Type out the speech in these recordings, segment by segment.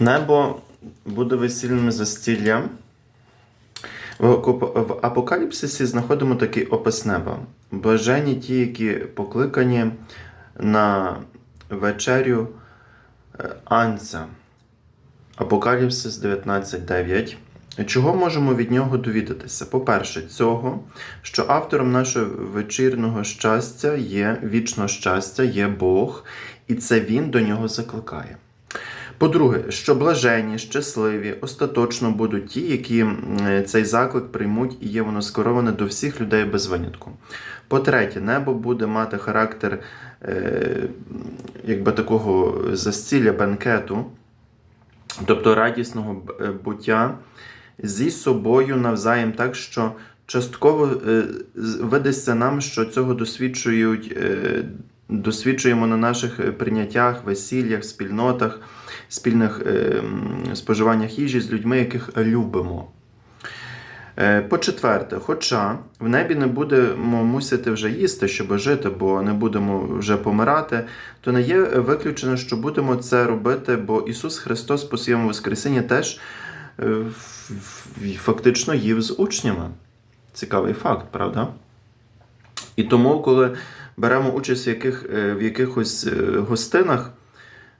Небо буде весільним застіллям. В Апокаліпсисі знаходимо такий опис неба. Блажені ті, які покликані на вечерю е, Анця. Апокаліпсис 19.9. Чого можемо від нього довідатися? По-перше, цього, що автором нашого вечірного щастя є вічного щастя, є Бог, і це Він до нього закликає. По-друге, що блажені, щасливі, остаточно будуть ті, які цей заклик приймуть, і є воно скероване до всіх людей без винятку. По-третє, небо буде мати характер е, якби такого застілля бенкету, тобто радісного е, буття зі собою навзаєм, так що частково е, видасться нам, що цього досвідчують, е, досвідчуємо на наших е, прийняттях, весіллях, спільнотах, спільних е, споживаннях їжі з людьми, яких любимо. Е, По-четверте, хоча в небі не будемо мусити вже їсти, щоб жити, бо не будемо вже помирати, то не є виключено, що будемо це робити, бо Ісус Христос по своєму Воскресінні теж фактично їв з учнями. Цікавий факт, правда? І тому, коли беремо участь в, яких, е, в якихось е, гостинах,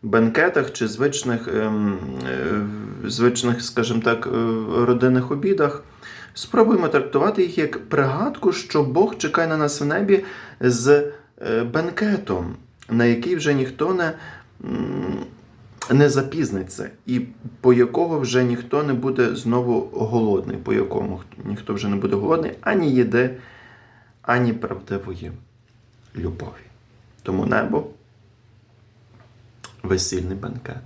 бенкетах чи звичних, ем, е, звичних, скажімо так, родинних обідах, спробуємо трактувати їх як пригадку, що Бог чекає на нас в небі з бенкетом, на який вже ніхто не, не запізниться, і по якого вже ніхто не буде знову голодний, по якому ніхто вже не буде голодний ані їди, ані правдивої любові. Тому небо весільний бенкет.